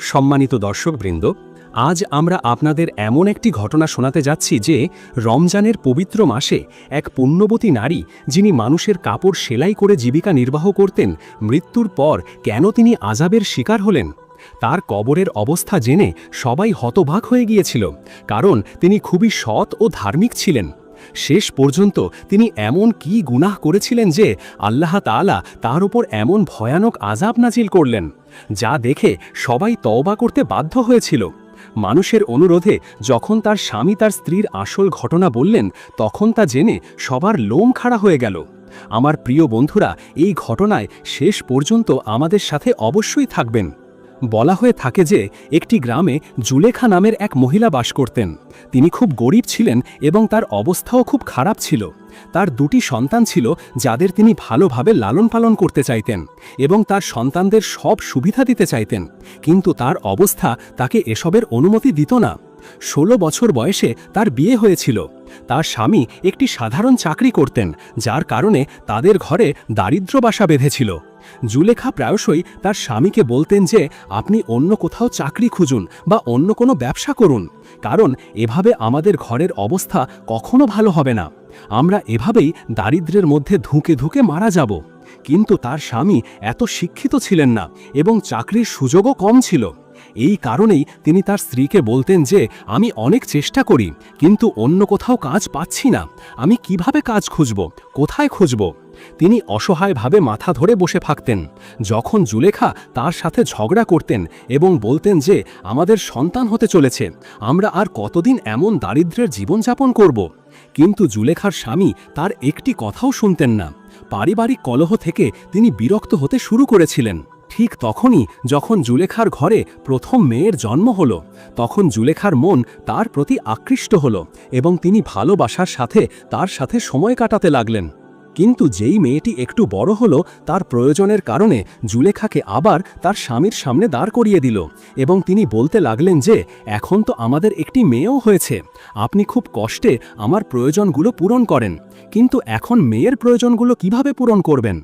সম্মানিত দর্শকবৃন্দ, আজ আমরা আপনাদের এমন একটি ঘটনা শোনাতে যাচ্ছি যে রমজানের পবিত্র মাসে এক পুণ্যবতী নারী যিনি মানুষের কাপড় সেলাই করে জীবিকা নির্বাহ করতেন, মৃত্যুর পর কেন তিনি আজাবের শিকার হলেন? তার কবরের অবস্থা জেনে সবাই হতবাক হয়ে গিয়েছিল, কারণ তিনি খুবই সৎ ও ধার্মিক ছিলেন। শেষ পর্যন্ত তিনি এমন কি গুনাহ করেছিলেন যে আল্লাহ তাআলা তার উপর এমন ভয়ানক আজাব নাজিল করলেন, যা দেখে সবাই তওবা করতে বাধ্য হয়েছিল। মানুষের অনুরোধে যখন তার স্বামী তার স্ত্রীর আসল ঘটনা বললেন, তখন তা জেনে সবার লোম খাড়া হয়ে গেল। আমার প্রিয় বন্ধুরা, এই ঘটনায় শেষ পর্যন্ত আমাদের সাথে অবশ্যই থাকবেন। বলা হয়ে থাকে যে একটি গ্রামে জুলেখা নামের এক মহিলা বাস করতেন। তিনি খুব গরিব ছিলেন এবং তার অবস্থাও খুব খারাপ ছিল। তার দুটি সন্তান ছিল যাদের তিনি ভালোভাবে লালন পালন করতে চাইতেন এবং তার সন্তানদের সব সুবিধা দিতে চাইতেন। কিন্তু তার অবস্থা তাকে এসবের অনুমতি দিত না। ষোলো বছর বয়সে তার বিয়ে হয়েছিল। তার স্বামী একটি সাধারণ চাকরি করতেন, যার কারণে তাদের ঘরে দারিদ্র বাসা বেঁধেছিল। জুলেখা প্রায়শই তার স্বামীকে বলতেন যে, আপনি অন্য কোথাও চাকরি খুঁজুন বা অন্য কোনো ব্যবসা করুন, কারণ এভাবে আমাদের ঘরের অবস্থা কখনো ভালো হবে না। আমরা এভাবেই দারিদ্রের মধ্যে ধুঁকে ধুঁকে মারা যাব। কিন্তু তার স্বামী এত শিক্ষিত ছিলেন না এবং চাকরির সুযোগও কম ছিল। এই কারণেই তিনি তার স্ত্রীকে বলতেন যে, আমি অনেক চেষ্টা করি, কিন্তু অন্য কোথাও কাজ পাচ্ছি না। আমি কীভাবে কাজ খুঁজব? কোথায় খুঁজব? তিনি অসহায়ভাবে মাথা ধরে বসে থাকতেন। যখন জুলেখা তার সাথে ঝগড়া করতেন এবং বলতেন যে, আমাদের সন্তান হতে চলেছে, আমরা আর কতদিন এমন দারিদ্র্যের জীবনযাপন করব? কিন্তু জুলেখার স্বামী তার একটি কথাও শুনতেন না। পারিবারিক কলহ থেকে তিনি বিরক্ত হতে শুরু করেছিলেন। ঠিক তখনই যখন জুলেখার ঘরে প্রথম মেয়ের জন্ম হলো, তখন জুলেখার মন তার প্রতি আকৃষ্ট হলো এবং তিনি ভালোবাসার সাথে তার সাথে সময় কাটাতে লাগলেন। কিন্তু যেই মেয়েটি একটু বড় হলো, তার প্রয়োজনের কারণে জুলেখাকে আবার তার স্বামীর সামনে দাঁড় করিয়ে দিল এবং তিনি বলতে লাগলেন যে, এখন তো আমাদের একটি মেয়েও হয়েছে। আপনি খুব কষ্টে আমার প্রয়োজনগুলো পূরণ করেন, কিন্তু এখন মেয়ের প্রয়োজনগুলো কীভাবে পূরণ করবেন?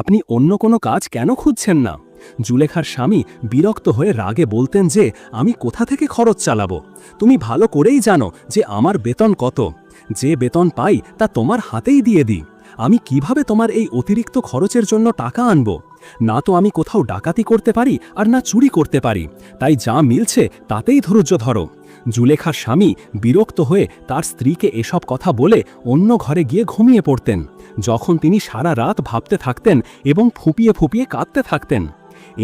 আপনি অন্য কোনো কাজ কেন খুঁজছেন না? জুলেখার স্বামী বিরক্ত হয়ে রাগে বলতেন যে, আমি কোথা থেকে খরচ চালাবো? তুমি ভালো করেই জানো যে আমার বেতন কত। যে বেতন পাই তা তোমার হাতেই দিয়ে দিই। আমি কীভাবে তোমার এই অতিরিক্ত খরচের জন্য টাকা আনব? না তো আমি কোথাও ডাকাতি করতে পারি আর না চুরি করতে পারি। তাই যা মিলছে তাতেই ধৈর্য ধরো। জুলেখার স্বামী বিরক্ত হয়ে তার স্ত্রীকে এসব কথা বলে অন্য ঘরে গিয়ে ঘুমিয়ে পড়তেন। যখন তিনি সারা রাত ভাবতে থাকতেন এবং ফুপিয়ে ফুপিয়ে কাঁদতে থাকতেন।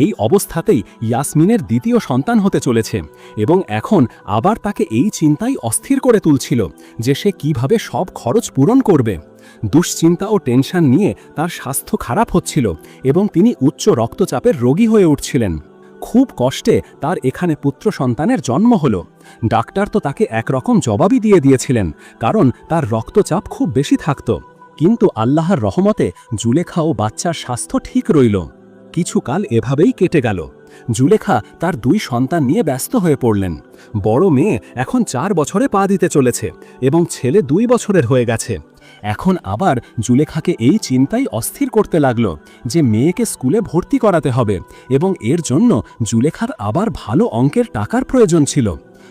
এই অবস্থাতেই ইয়াসমিনের দ্বিতীয় সন্তান হতে চলেছে এবং এখন আবার তাকে এই চিন্তাই অস্থির করে তুলছিল যে সে কীভাবে সব খরচ পূরণ করবে। দুশ্চিন্তা ও টেনশন নিয়ে তার স্বাস্থ্য খারাপ হচ্ছিল এবং তিনি উচ্চ রক্তচাপের রোগী হয়ে উঠছিলেন। খুব কষ্টে তার এখানে পুত্র সন্তানের জন্ম হল। ডাক্তার তো তাকে একরকম জবাবই দিয়ে দিয়েছিলেন, কারণ তার রক্তচাপ খুব বেশি থাকত। কিন্তু আল্লাহর রহমতে জুলেখা ও বাচ্চার স্বাস্থ্য ঠিক রইল। কিছুকাল এভাবেই কেটে গেল। জুলেখা তার দুই সন্তান নিয়ে ব্যস্ত হয়ে পড়লেন। বড় মেয়ে এখন চার বছরে পা দিতে চলেছে এবং ছেলে দুই বছরের হয়ে গেছে। এখন আবার জুলেখাকে এই চিন্তাই অস্থির করতে লাগল যে মেয়েকে স্কুলে ভর্তি করাতে হবে এবং এর জন্য জুলেখার আবার ভালো অঙ্কের টাকার প্রয়োজন ছিল।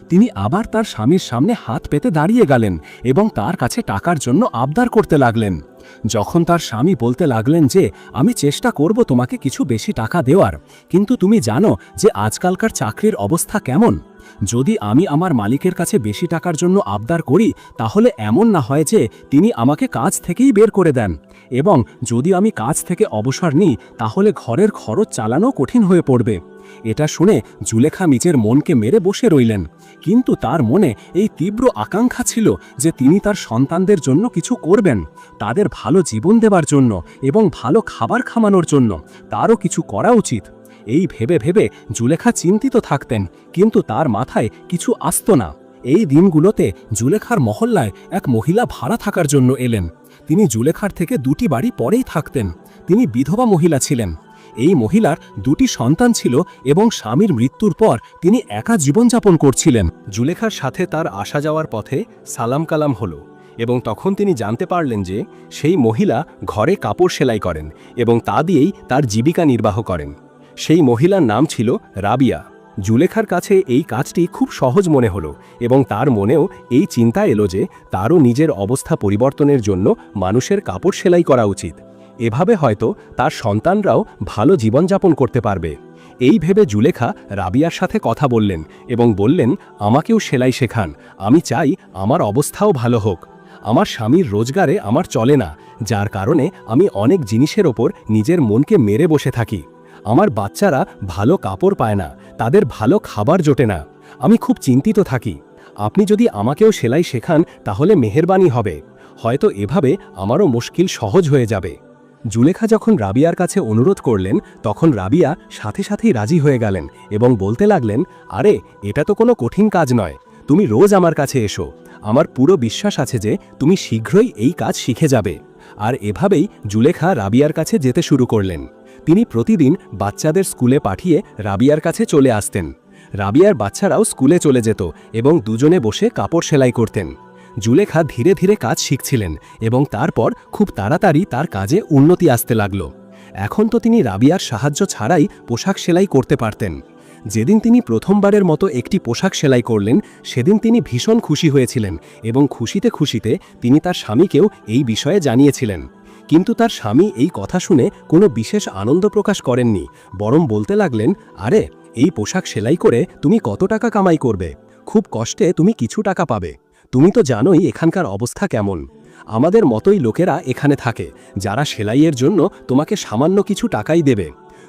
তিনি আবার তার স্বামীর সামনে হাত পেতে দাঁড়িয়ে গেলেন এবং তার কাছে টাকার জন্য আবদার করতে লাগলেন। যখন তার স্বামী বলতে লাগলেন যে, আমি চেষ্টা করব তোমাকে কিছু বেশি টাকা দেওয়ার, কিন্তু তুমি জানো যে আজকালকার চাকরির অবস্থা কেমন। যদি আমি আমার মালিকের কাছে বেশি টাকার জন্য আবদার করি, তাহলে এমন না হয় যে তিনি আমাকে কাজ থেকেই বের করে দেন। এবং যদি আমি কাজ থেকে অবসর নিই, তাহলে ঘরের খরচ চালানো কঠিন হয়ে পড়বে। এটা শুনে জুলেখা নিজের মনকে মেরে বসে রইলেন। কিন্তু তার মনে এই তীব্র আকাঙ্ক্ষা ছিল যে তিনি তার সন্তানদের জন্য কিছু করবেন, তাদের ভালো জীবন দেবার জন্য এবং ভালো খাবার খামানোর জন্য। তারও কিছু করা উচিত। এই ভেবে ভেবে জুলেখা চিন্তিত থাকতেন, কিন্তু তার মাথায় কিছু আসত না। এই দিনগুলোতে জুলেখার মহল্লায় এক মহিলা ভাড়া থাকার জন্য এলেন। তিনি জুলেখার থেকে দুটি বাড়ি পরেই থাকতেন। তিনি বিধবা মহিলা ছিলেন। এই মহিলার দুটি সন্তান ছিল এবং স্বামীর মৃত্যুর পর তিনি একা জীবনযাপন করছিলেন। জুলেখার সাথে তার আসা যাওয়ার পথে সালাম কালাম হলো এবং তখন তিনি জানতে পারলেন যে সেই মহিলা ঘরে কাপড় সেলাই করেন এবং তা দিয়েই তার জীবিকা নির্বাহ করেন। সেই মহিলার নাম ছিল রাবিয়া। জুলেখার কাছে এই কাজটি খুব সহজ মনে হলো এবং তার মনেও এই চিন্তা এলো যে তারও নিজের অবস্থা পরিবর্তনের জন্য মানুষের কাপড় সেলাই করা উচিত। এভাবে হয়তো তার সন্তানরাও ভালো জীবনযাপন করতে পারবে। এই ভেবে জুলেখা রাবিয়ার সাথে কথা বললেন এবং বললেন, আমাকেও সেলাই শেখান। আমি চাই আমার অবস্থাও ভালো হোক। আমার স্বামীর রোজগারে আমার চলে না, যার কারণে আমি অনেক জিনিসের ওপর নিজের মনকে মেরে বসে থাকি। আমার বাচ্চারা ভালো কাপড় পায় না, তাদের ভালো খাবার জোটে না। আমি খুব চিন্তিত থাকি। আপনি যদি আমাকেও সেলাই শেখান, তাহলে মেহেরবানি হবে। হয়তো এভাবে আমারও মুশকিল সহজ হয়ে যাবে। জুলেখা যখন রাবিয়ার কাছে অনুরোধ করলেন, তখন রাবিয়া সাথে সাথেই রাজি হয়ে গেলেন এবং বলতে লাগলেন, আরে, এটা তো কোনো কঠিন কাজ নয়। তুমি রোজ আমার কাছে এসো। আমার পুরো বিশ্বাস আছে যে তুমি শীঘ্রই এই কাজ শিখে যাবে। আর এভাবেই জুলেখা রাবিয়ার কাছে যেতে শুরু করলেন। তিনি প্রতিদিন বাচ্চাদের স্কুলে পাঠিয়ে রাবিয়ার কাছে চলে আসতেন। রাবিয়ার বাচ্চারাও স্কুলে চলে যেত এবং দুজনে বসে কাপড় সেলাই করতেন। জুলেখা ধীরে ধীরে কাজ শিখছিলেন এবং তারপর খুব তাড়াতাড়ি তার কাজে উন্নতি আসতে লাগল। এখন তো তিনি রাবিয়ার সাহায্য ছাড়াই পোশাক সেলাই করতে পারতেন। যেদিন তিনি প্রথমবারের মতো একটি পোশাক সেলাই করলেন, সেদিন তিনি ভীষণ খুশি হয়েছিলেন এবং খুশিতে খুশিতে তিনি তার স্বামীকেও এই বিষয়ে জানিয়েছিলেন। কিন্তু তার স্বামী এই কথা শুনে কোনো বিশেষ আনন্দ প্রকাশ করেননি, বরং বলতে লাগলেন, আরে, এই পোশাক সেলাই করে তুমি কত টাকা কামাই করবে? খুব কষ্টে তুমি কিছু টাকা পাবে। তুমি তো জানোই এখানকার অবস্থা কেমন। আমাদের মতোই লোকেরা এখানে থাকে, যারা সেলাইয়ের জন্য তোমাকে সামান্য কিছু টাকাই দেবে।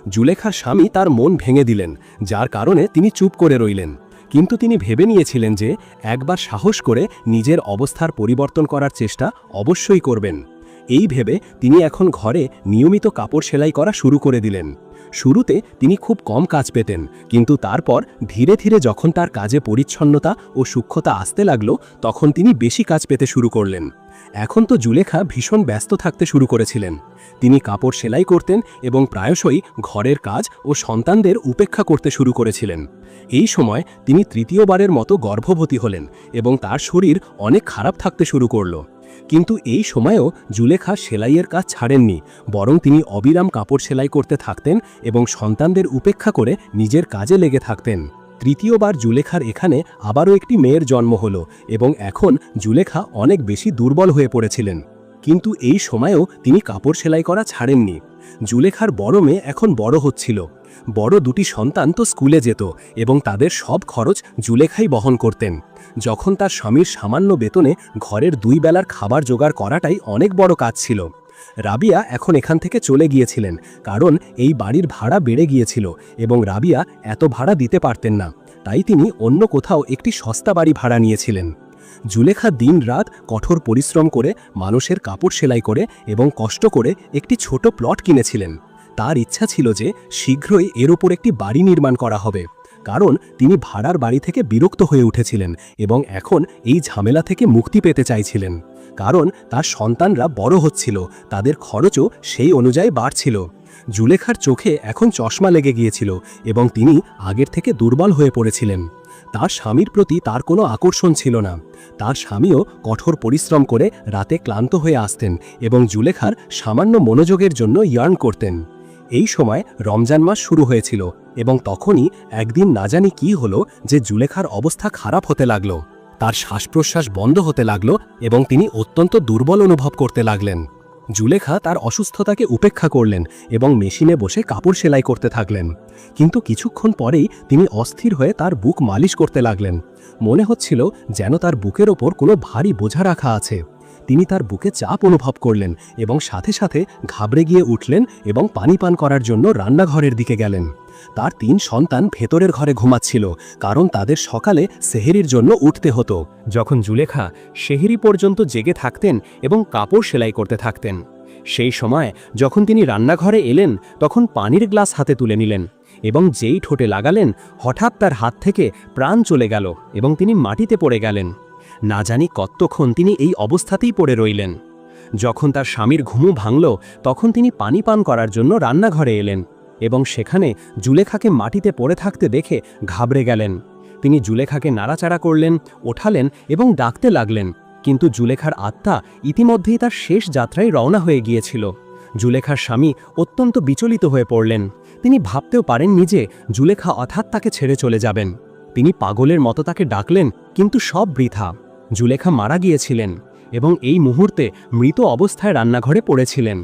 জুলেখার স্বামী তার মন ভেঙে দিলেন, যার কারণে তিনি চুপ করে রইলেন। কিন্তু তিনি ভেবে নিয়েছিলেন যে, একবার সাহস করে নিজের অবস্থার পরিবর্তন করার চেষ্টা অবশ্যই করবেন। এই ভেবে তিনি এখন ঘরে নিয়মিত কাপড় সেলাই করা শুরু করে দিলেন। শুরুতে তিনি খুব কম কাজ পেতেন, কিন্তু তারপর ধীরে ধীরে যখন তার কাজে পরিচ্ছন্নতা ও সূক্ষ্মতা আসতে লাগল, তখন তিনি বেশি কাজ পেতে শুরু করলেন। এখন তো জুলেখা ভীষণ ব্যস্ত থাকতে শুরু করেছিলেন। তিনি কাপড় সেলাই করতেন এবং প্রায়শই ঘরের কাজ ও সন্তানদের উপেক্ষা করতে শুরু করেছিলেন। এই সময় তিনি তৃতীয়বারের মতো গর্ভবতী হলেন এবং তার শরীর অনেক খারাপ থাকতে শুরু করল। কিন্তু এই সময়েও জুলেখা সেলাইয়ের কাজ ছাড়েননি, বরং তিনি অবিরাম কাপড় সেলাই করতে থাকতেন এবং সন্তানদের উপেক্ষা করে নিজের কাজে লেগে থাকতেন। তৃতীয়বার জুলেখার এখানে আবারও একটি মেয়ের জন্ম হলো এবং এখন জুলেখা অনেক বেশি দুর্বল হয়ে পড়েছিলেন। কিন্তু এই সময়েও তিনি কাপড় সেলাই করা ছাড়েননি। জুলেখার বড় মেয়ে এখন বড় হচ্ছিল। বড় দুটি সন্তান তো স্কুলে যেত এবং তাদের সব খরচ জুলেখাই বহন করতেন। যখন তার স্বামীর সামান্য বেতনে ঘরের দুই বেলার খাবার জোগাড় করাটাই অনেক বড় কাজ ছিল। রাবিয়া এখন এখান থেকে চলে গিয়েছিলেন, কারণ এই বাড়ির ভাড়া বেড়ে গিয়েছিল এবং রাবিয়া এত ভাড়া দিতে পারতেন না। তাই তিনি অন্য কোথাও একটি সস্তা বাড়ি ভাড়া নিয়েছিলেন। জুলেখা দিন রাত কঠোর পরিশ্রম করে, মানুষের কাপড় সেলাই করে এবং কষ্ট করে একটি ছোট প্লট কিনেছিলেন। তার ইচ্ছা ছিল যে শীঘ্রই এর ওপর একটি বাড়ি নির্মাণ করা হবে। কারণ তিনি ভাড়ার বাড়ি থেকে বিরক্ত হয়ে উঠেছিলেন এবং এখন এই ঝামেলা থেকে মুক্তি পেতে চাইছিলেন। কারণ তার সন্তানরা বড় হচ্ছিল, তাদের খরচও সেই অনুযায়ী বাড়ছিল। জুলেখার চোখে এখন চশমা লেগে গিয়েছিল এবং তিনি আগের থেকে দুর্বল হয়ে পড়েছিলেন। তার স্বামীর প্রতি তার কোনো আকর্ষণ ছিল না। তার স্বামীও কঠোর পরিশ্রম করে রাতে ক্লান্ত হয়ে আসতেন এবং জুলেখার সামান্য মনোযোগের জন্য ইয়ার্ন করতেন। এই সময় রমজান মাস শুরু হয়েছিল এবং তখনই একদিন না জানি কি হলো যে জুলেখার অবস্থা খারাপ হতে লাগল। তার শ্বাস প্রশ্বাস বন্ধ হতে লাগল এবং তিনি অত্যন্ত দুর্বল অনুভব করতে লাগলেন। জুলেখা তার অসুস্থতাকে উপেক্ষা করলেন এবং মেশিনে বসে কাপড় সেলাই করতে থাকলেন। কিন্তু কিছুক্ষণ পরেই তিনি অস্থির হয়ে তার বুক মালিশ করতে লাগলেন। মনে হচ্ছিল যেন তার বুকের ওপর কোনো ভারী বোঝা রাখা আছে। তিনি তার বুকে চাপ অনুভব করলেন এবং সাথে সাথে ঘাবড়ে গিয়ে উঠলেন এবং পানি পান করার জন্য রান্নাঘরের দিকে গেলেন। তার তিন সন্তান ভেতরের ঘরে ঘুমাচ্ছিল, কারণ তাদের সকালে সেহেরির জন্য উঠতে হতো। যখন জুলেখা সেহেরি পর্যন্ত জেগে থাকতেন এবং কাপড় সেলাই করতে থাকতেন, সেই সময় যখন তিনি রান্নাঘরে এলেন, তখন পানির গ্লাস হাতে তুলে নিলেন এবং যেই ঠোঁটে লাগালেন, হঠাৎ তার হাত থেকে প্রাণ চলে গেল এবং তিনি মাটিতে পড়ে গেলেন। না জানি কতক্ষণ তিনি এই অবস্থাতেই পড়ে রইলেন। যখন তার স্বামীর ঘুমু ভাঙল, তখন তিনি পানি পান করার জন্য রান্নাঘরে এলেন এবং সেখানে জুলেখাকে মাটিতে পড়ে থাকতে দেখে ঘাবড়ে গেলেন। তিনি জুলেখাকে নাড়াচাড়া করলেন, ওঠালেন এবং ডাকতে লাগলেন, কিন্তু জুলেখার আত্মা ইতিমধ্যেই তার শেষ যাত্রায় রওনা হয়ে গিয়েছিল। জুলেখার স্বামী অত্যন্ত বিচলিত হয়ে পড়লেন। তিনি ভাবতেও পারেননি যে জুলেখা অর্থাৎ তাকে ছেড়ে চলে যাবেন। তিনি পাগলের মতো তাকে ডাকলেন, কিন্তু সব বৃথা। জুলেখা মারা গিয়েছিলেন এবং এই মুহূর্তে মৃত অবস্থায় রান্নাঘরে পড়েছিলেন।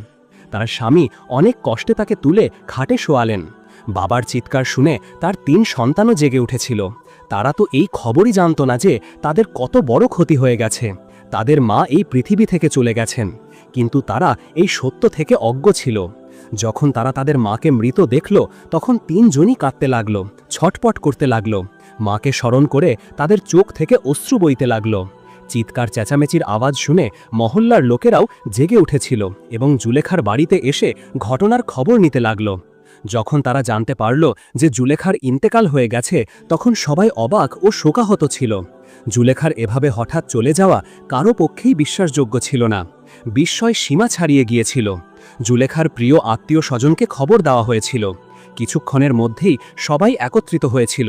তার স্বামী অনেক কষ্টে তাকে তুলে খাটে শোয়ালেন। বাবার চিৎকার শুনে তার তিন সন্তানও জেগে উঠেছিল। তারা তো এই খবরই জানত না যে তাদের কত বড় ক্ষতি হয়ে গেছে। তাদের মা এই পৃথিবী থেকে চলে গেছেন, কিন্তু তারা এই সত্য থেকে অজ্ঞ ছিল। যখন তারা তাদের মাকে মৃত দেখল, তখন তিনজনই কাঁদতে লাগল, ছটপট করতে লাগল। মাকে স্মরণ করে তাদের চোখ থেকে অশ্রু বইতে লাগল। চিৎকার চেঁচামেচির আওয়াজ শুনে মহল্লার লোকেরাও জেগে উঠেছিল এবং জুলেখার বাড়িতে এসে ঘটনার খবর নিতে লাগল। যখন তারা জানতে পারল যে জুলেখার ইন্তেকাল হয়ে গেছে, তখন সবাই অবাক ও শোকাহত ছিল। জুলেখার এভাবে হঠাৎ চলে যাওয়া কারও পক্ষেই বিশ্বাসযোগ্য ছিল না। বিস্ময় সীমা ছাড়িয়ে গিয়েছিল। জুলেখার প্রিয় আত্মীয় স্বজনকে খবর দেওয়া হয়েছিল। কিছুক্ষণের মধ্যেই সবাই একত্রিত হয়েছিল।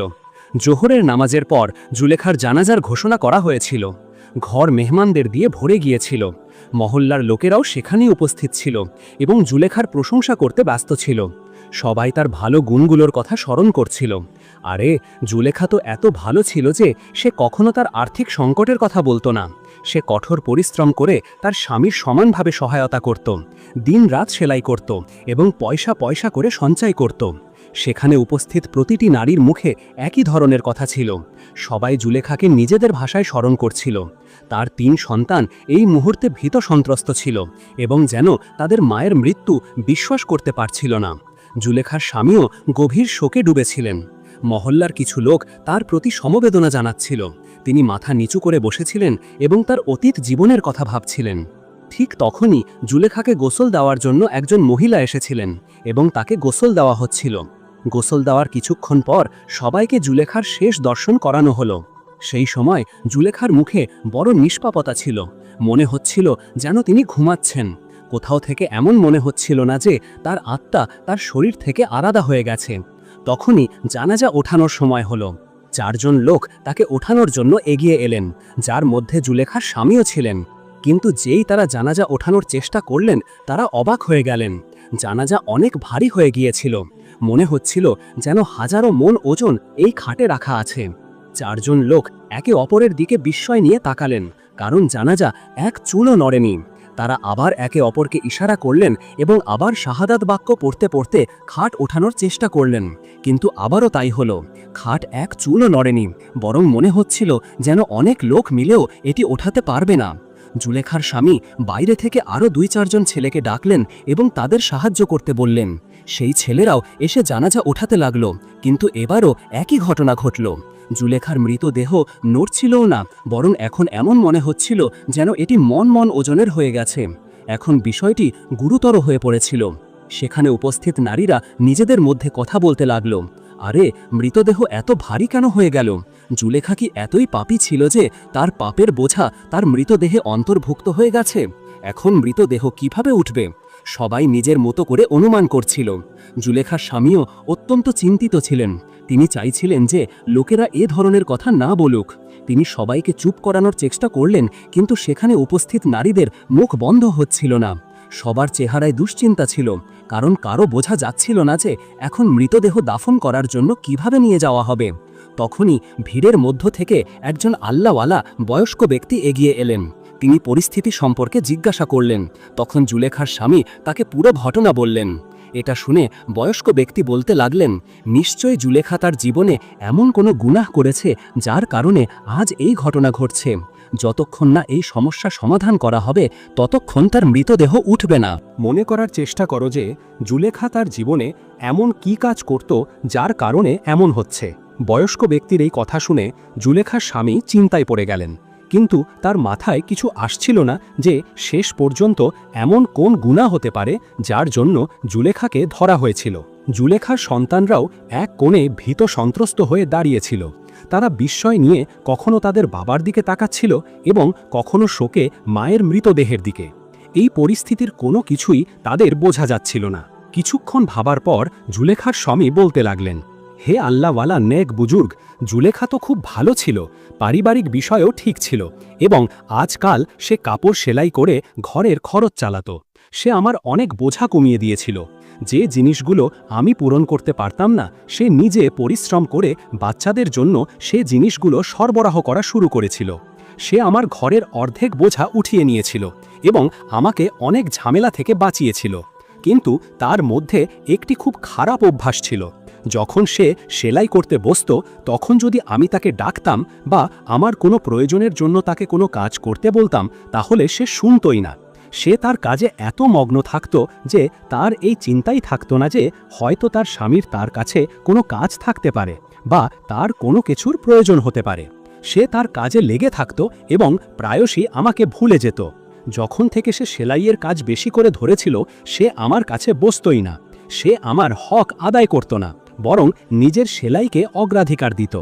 জোহরের নামাজের পর জুলেখার জানাজার ঘোষণা করা হয়েছিল। ঘর মেহমানদের দিয়ে ভরে গিয়েছিল। মহল্লার লোকেরাও সেখানেই উপস্থিত ছিল এবং জুলেখার প্রশংসা করতে ব্যস্ত ছিল। সবাই তার ভালো গুণগুলোর কথা স্মরণ করছিল। আরে, জুলেখা তো এত ভালো ছিল যে সে কখনো তার আর্থিক সংকটের কথা বলতো না। সে কঠোর পরিশ্রম করে তার স্বামীর সমানভাবে সহায়তা করত। দিন রাত সেলাই করত এবং পয়সা পয়সা করে সঞ্চয় করত। সেখানে উপস্থিত প্রতিটি নারীর মুখে একই ধরনের কথা ছিল। সবাই জুলেখাকে নিজেদের ভাষায় স্মরণ করছিল। তার তিন সন্তান এই মুহূর্তে ভীত সন্ত্রস্ত ছিল এবং যেন তাদের মায়ের মৃত্যু বিশ্বাস করতে পারছিল না। জুলেখার স্বামীও গভীর শোকে ডুবেছিলেন। মহল্লার কিছু লোক তার প্রতি সমবেদনা জানাচ্ছিল। তিনি মাথা নিচু করে বসেছিলেন এবং তার অতীত জীবনের কথা ভাবছিলেন। ঠিক তখনই জুলেখাকে গোসল দেওয়ার জন্য একজন মহিলা এসেছিলেন এবং তাকে গোসল দেওয়া হচ্ছিল। গোসল দেওয়ার কিছুক্ষণ পর সবাইকে জুলেখার শেষ দর্শন করানো হলো। সেই সময় জুলেখার মুখে বড় নিষ্পাপতা ছিল। মনে হচ্ছিল যেন তিনি ঘুমাচ্ছেন। কোথাও থেকে এমন মনে হচ্ছিল না যে তার আত্মা তার শরীর থেকে আলাদা হয়ে গেছে। তখনই জানাজা ওঠানোর সময় হলো। চারজন লোক তাকে ওঠানোর জন্য এগিয়ে এলেন, যার মধ্যে জুলেখার স্বামীও ছিলেন। কিন্তু যেই তারা জানাজা ওঠানোর চেষ্টা করলেন, তারা অবাক হয়ে গেলেন। জানাজা অনেক ভারী হয়ে গিয়েছিল। মনে হচ্ছিল যেন হাজারো মন ওজন এই খাটে রাখা আছে। চারজন লোক একে অপরের দিকে বিস্ময় নিয়ে তাকালেন, কারণ জানাজা এক চুলও নড়েনি। তারা আবার একে অপরকে ইশারা করলেন এবং আবার শাহাদাত বাক্য পড়তে পড়তে খাট ওঠানোর চেষ্টা করলেন। কিন্তু আবারও তাই হলো, খাট এক চুলও নড়েনি, বরং মনে হচ্ছিল যেন অনেক লোক মিলেও এটি ওঠাতে পারবে না। জুলেখার স্বামী বাইরে থেকে আরও দুই চারজন ছেলেকে ডাকলেন এবং তাদের সাহায্য করতে বললেন সেই ছেলেরাও এসে জানাজা ওঠাতে লাগল, কিন্তু এবারও একই ঘটনা ঘটল। জুলেখার মৃতদেহ নড়ছিলও না, বরং এখন এমন মনে হচ্ছিল যেন এটি মন মন ওজনের হয়ে গেছে। এখন বিষয়টি গুরুতর হয়ে পড়েছিল। সেখানে উপস্থিত নারীরা নিজেদের মধ্যে কথা বলতে লাগল। আরে, মৃতদেহ এত ভারী কেন হয়ে গেল? জুলেখা কি এতই পাপী ছিল যে তার পাপের বোঝা তার মৃতদেহে অন্তর্ভুক্ত হয়ে গেছে? এখন মৃতদেহ কীভাবে উঠবে? সবাই নিজের মতো করে অনুমান করছিল। জুলেখার স্বামীও অত্যন্ত চিন্তিত ছিলেন। তিনি চাইছিলেন যে লোকেরা এ ধরনের কথা না বলুক। তিনি সবাইকে চুপ করানোর চেষ্টা করলেন, কিন্তু সেখানে উপস্থিত নারীদের মুখ বন্ধ হচ্ছিল না। সবার চেহারায় দুশ্চিন্তা ছিল, কারণ কারও বোঝা যাচ্ছিল না যে এখন মৃতদেহ দাফন করার জন্য কীভাবে নিয়ে যাওয়া হবে। তখনই ভিড়ের মধ্য থেকে একজন আল্লাওয়ালা বয়স্ক ব্যক্তি এগিয়ে এলেন। তিনি পরিস্থিতি সম্পর্কে জিজ্ঞাসা করলেন। তখন জুলেখার স্বামী তাকে পুরো ঘটনা বললেন। এটা শুনে বয়স্ক ব্যক্তি বলতে লাগলেন নিশ্চয় জুলেখা তার জীবনে এমন কোনো গুনাহ করেছে যার কারণে আজ এই ঘটনা ঘটছে। যতক্ষণ না এই সমস্যা সমাধান করা হবে, ততক্ষণ তার মৃতদেহ উঠবে না। মনে করার চেষ্টা করো যে, জুলেখা তার জীবনে এমন কি কাজ করত যার কারণে এমন হচ্ছে। বয়স্ক ব্যক্তির এই কথা শুনে জুলেখার স্বামী চিন্তায় পড়ে গেলেন। কিন্তু তার মাথায় কিছু আসছিল না যে শেষ পর্যন্ত এমন কোন গুণা হতে পারে যার জন্য জুলেখাকে ধরা হয়েছিল। জুলেখার সন্তানরাও এক কোণে ভীত সন্ত্রস্ত হয়ে দাঁড়িয়েছিল। তারা বিস্ময় নিয়ে কখনো তাদের বাবার দিকে তাকাচ্ছিল এবং কখনো শোকে মায়ের মৃতদেহের দিকে। এই পরিস্থিতির কোনো কিছুই তাদের বোঝা যাচ্ছিল না। কিছুক্ষণ ভাবার পর জুলেখার স্বামী বলতে লাগলেন, হে আল্লাহওয়ালা নেক বুজুর্গ, জুলেখা তো খুব ভালো ছিল পারিবারিক বিষয়ও ঠিক ছিল এবং আজকাল সে কাপড় সেলাই করে ঘরের খরচ চালাত। সে আমার অনেক বোঝা কমিয়ে দিয়েছিল। যে জিনিসগুলো আমি পূরণ করতে পারতাম না, সে নিজে পরিশ্রম করে বাচ্চাদের জন্য সে জিনিসগুলো সরবরাহ করা শুরু করেছিল। সে আমার ঘরের অর্ধেক বোঝা উঠিয়ে নিয়েছিল এবং আমাকে অনেক ঝামেলা থেকে বাঁচিয়েছিল। কিন্তু তার মধ্যে একটি খুব খারাপ অভ্যাস ছিল। যখন সে সেলাই করতে বসত, তখন যদি আমি তাকে ডাকতাম বা আমার কোনো প্রয়োজনের জন্য তাকে কোনো কাজ করতে বলতাম, তাহলে সে শুনতই না। সে তার কাজে এত মগ্ন থাকত যে তার এই চিন্তাই থাকতো না যে হয়তো তার স্বামীর তার কাছে কোনো কাজ থাকতে পারে বা তার কোনো কিছুর প্রয়োজন হতে পারে। সে তার কাজে লেগে থাকত এবং প্রায়শই আমাকে ভুলে যেত। যখন থেকে সে সেলাইয়ের কাজ বেশি করে ধরেছিল, সে আমার কাছে বসতই না। সে আমার হক আদায় করত না, বরং নিজের সেলাইকে অগ্রাধিকার দিত।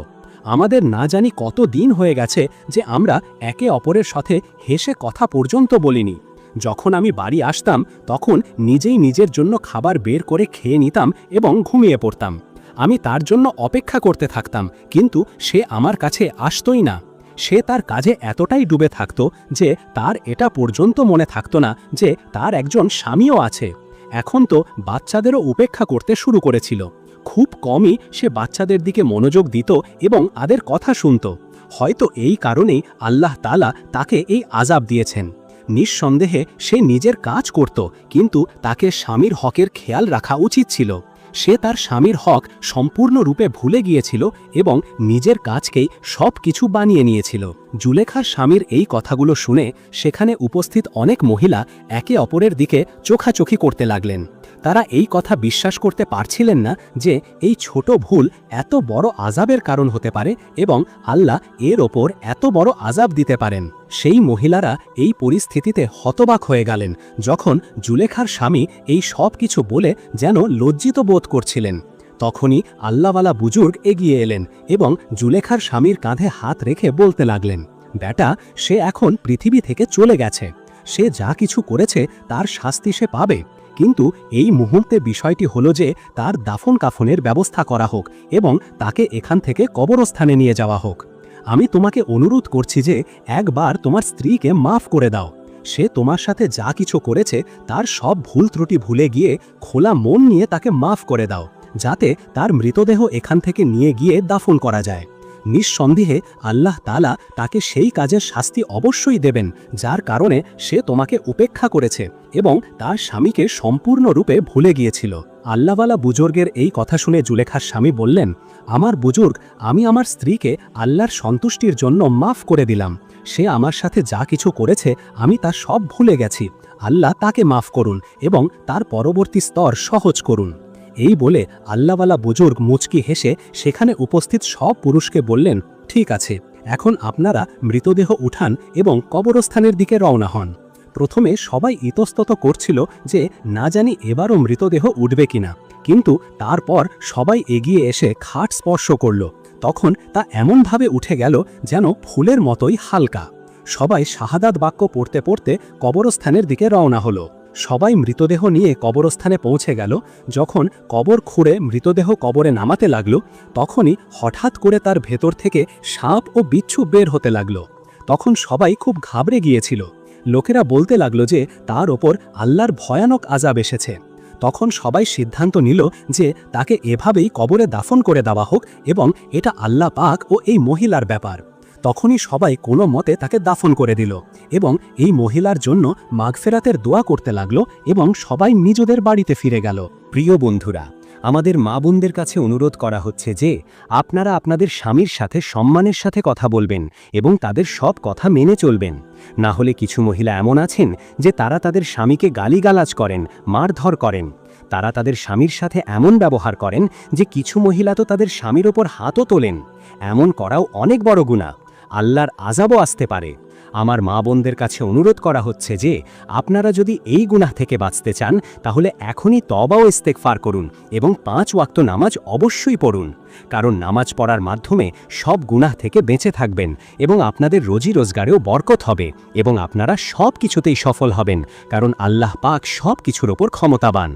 আমাদের না জানি কত দিন হয়ে গেছে যে আমরা একে অপরের সাথে হেসে কথা পর্যন্ত বলিনি। যখন আমি বাড়ি আসতাম, তখন নিজেই নিজের জন্য খাবার বের করে খেয়ে নিতাম এবং ঘুমিয়ে পড়তাম। আমি তার জন্য অপেক্ষা করতে থাকতাম, কিন্তু সে আমার কাছে আসতই না। সে তার কাজে এতটাই ডুবে থাকত যে তার এটা পর্যন্ত মনে থাকত না যে তার একজন স্বামীও আছে। এখন তো বাচ্চাদেরও উপেক্ষা করতে শুরু করেছিল। খুব কমই সে বাচ্চাদের দিকে মনোযোগ দিত এবং আদের কথা শুনত। হয়তো এই কারণেই আল্লাহ তালা তাকে এই আজাব দিয়েছেন। নিঃসন্দেহে সে নিজের কাজ করত, কিন্তু তাকে স্বামীর হকের খেয়াল রাখা উচিত ছিল। সে তার স্বামীর হক সম্পূর্ণরূপে ভুলে গিয়েছিল এবং নিজের কাজকেই সব কিছু বানিয়ে নিয়েছিল। জুলেখার স্বামীর এই কথাগুলো শুনে সেখানে উপস্থিত অনেক মহিলা একে অপরের দিকে চোখাচোখি করতে লাগলেন। তারা এই কথা বিশ্বাস করতে পারছিলেন না যে এই ছোট ভুল এত বড় আজাবের কারণ হতে পারে এবং আল্লাহ এর ওপর এত বড় আজাব দিতে পারেন। সেই মহিলারা এই পরিস্থিতিতে হতবাক হয়ে গেলেন যখন জুলেখার স্বামী এই সব কিছু বলে যেন লজ্জিত বোধ করছিলেন। তখনই আল্লাহওয়ালা বুজুর্গ এগিয়ে এলেন এবং জুলেখার স্বামীর কাঁধে হাত রেখে বলতে লাগলেন, বেটা, সে এখন পৃথিবী থেকে চলে গেছে। সে যা কিছু করেছে তার শাস্তি সে পাবে। কিন্তু এই মুহূর্তে বিষয়টি হলো যে তার দাফন কাফনের ব্যবস্থা করা হোক এবং তাকে এখান থেকে কবরস্থানে নিয়ে যাওয়া হোক। আমি তোমাকে অনুরোধ করছি যে একবার তোমার স্ত্রীকে মাফ করে দাও। সে তোমার সাথে যা কিছু করেছে তার সব ভুল ত্রুটি ভুলে গিয়ে খোলা মন নিয়ে তাকে মাফ করে দাও, যাতে তার মৃতদেহ এখান থেকে নিয়ে গিয়ে দাফন করা যায়। নিঃসন্দেহে আল্লাহ তালা তাকে সেই কাজের শাস্তি অবশ্যই দেবেন, যার কারণে সে তোমাকে উপেক্ষা করেছে এবং তার স্বামীকে সম্পূর্ণরূপে ভুলে গিয়েছিল। আল্লাহওয়ালা বুজুর্গের এই কথা শুনে জুলেখার স্বামী বললেন, আমার বুজুর্গ, আমি আমার স্ত্রীকে আল্লাহর সন্তুষ্টির জন্য মাফ করে দিলাম। সে আমার সাথে যা কিছু করেছে, আমি তা সব ভুলে গেছি। আল্লাহ তাকে মাফ করুন এবং তার পরবর্তী স্তর সহজ করুন। এই বলে আল্লাহওয়ালা বুজুর্গ মুচকি হেসে সেখানে উপস্থিত সব পুরুষকে বললেন, ঠিক আছে, এখন আপনারা মৃতদেহ উঠান এবং কবরস্থানের দিকে রওনা হন। প্রথমে সবাই ইতস্তত করছিল যে না জানি এবারও মৃতদেহ উঠবে কিনা। কিন্তু তারপর সবাই এগিয়ে এসে খাট স্পর্শ করল। তখন তা এমনভাবে উঠে গেল যেন ফুলের মতোই হালকা। সবাই শাহাদাত বাক্য পড়তে পড়তে কবরস্থানের দিকে রওনা হলো। সবাই মৃতদেহ নিয়ে কবরস্থানে পৌঁছে গেল। যখন কবর খুঁড়ে মৃতদেহ কবরে নামাতে লাগল, তখনই হঠাৎ করে তার ভেতর থেকে সাপ ও বিচ্ছু বের হতে লাগল। তখন সবাই খুব ঘাবড়ে গিয়েছিল। লোকেরা বলতে লাগল যে, তার ওপর আল্লাহর ভয়ানক আজাব এসেছে। তখন সবাই সিদ্ধান্ত নিল যে, তাকে এভাবেই কবরে দাফন করে দেওয়া হোক এবং এটা আল্লাহ পাক ও এই মহিলার ব্যাপার। তখনই সবাই কোনো মতে তাকে দাফন করে দিল এবং এই মহিলার জন্য মাগফেরাতের দোয়া করতে লাগল এবং সবাই নিজেদের বাড়িতে ফিরে গেল। প্রিয় বন্ধুরা, আমাদের মা বোনদের কাছে অনুরোধ করা হচ্ছে যে, আপনারা আপনাদের স্বামীর সাথে সম্মানের সাথে কথা বলবেন এবং তাদের সব কথা মেনে চলবেন। না হলে কিছু মহিলা এমন আছেন যে, তারা তাদের স্বামীকে গালিগালাজ করেন, মারধর করেন। তারা তাদের স্বামীর সাথে এমন ব্যবহার করেন যে, কিছু মহিলা তো তাদের স্বামীর ওপর হাতও তোলেন। এমন করাও অনেক বড় গুণা আল্লাহর আজাবও আসতে পারে। আমার মা বোনদের কাছে অনুরোধ করা হচ্ছে যে, আপনারা যদি এই গুনাহ থেকে বাঁচতে চান, তাহলে এখনই তবাও ইস্তেকফার করুন এবং পাঁচ ওয়াক্ত নামাজ অবশ্যই পড়ুন। কারণ নামাজ পড়ার মাধ্যমে সব গুনাহ থেকে বেঁচে থাকবেন এবং আপনাদের রোজি রোজগারেও বরকত হবে এবং আপনারা সব কিছুতেই সফল হবেন, কারণ আল্লাহ পাক সব কিছুর ওপর ক্ষমতাবান।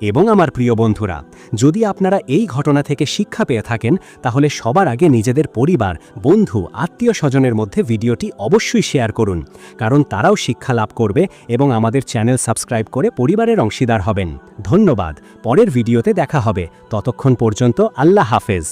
এবং আমার প্রিয় বন্ধুরা, যদি আপনারা এই ঘটনা থেকে শিক্ষা পেয়ে থাকেন, তাহলে সবার আগে নিজেদের পরিবার, বন্ধু, আত্মীয় স্বজনের মধ্যে ভিডিওটি অবশ্যই শেয়ার করুন, কারণ তারাও শিক্ষা লাভ করবে এবং আমাদের চ্যানেল সাবস্ক্রাইব করে পরিবারের অংশীদার হবেন। ধন্যবাদ, পরের ভিডিওতে দেখা হবে, ততক্ষণ পর্যন্ত আল্লাহ হাফেজ।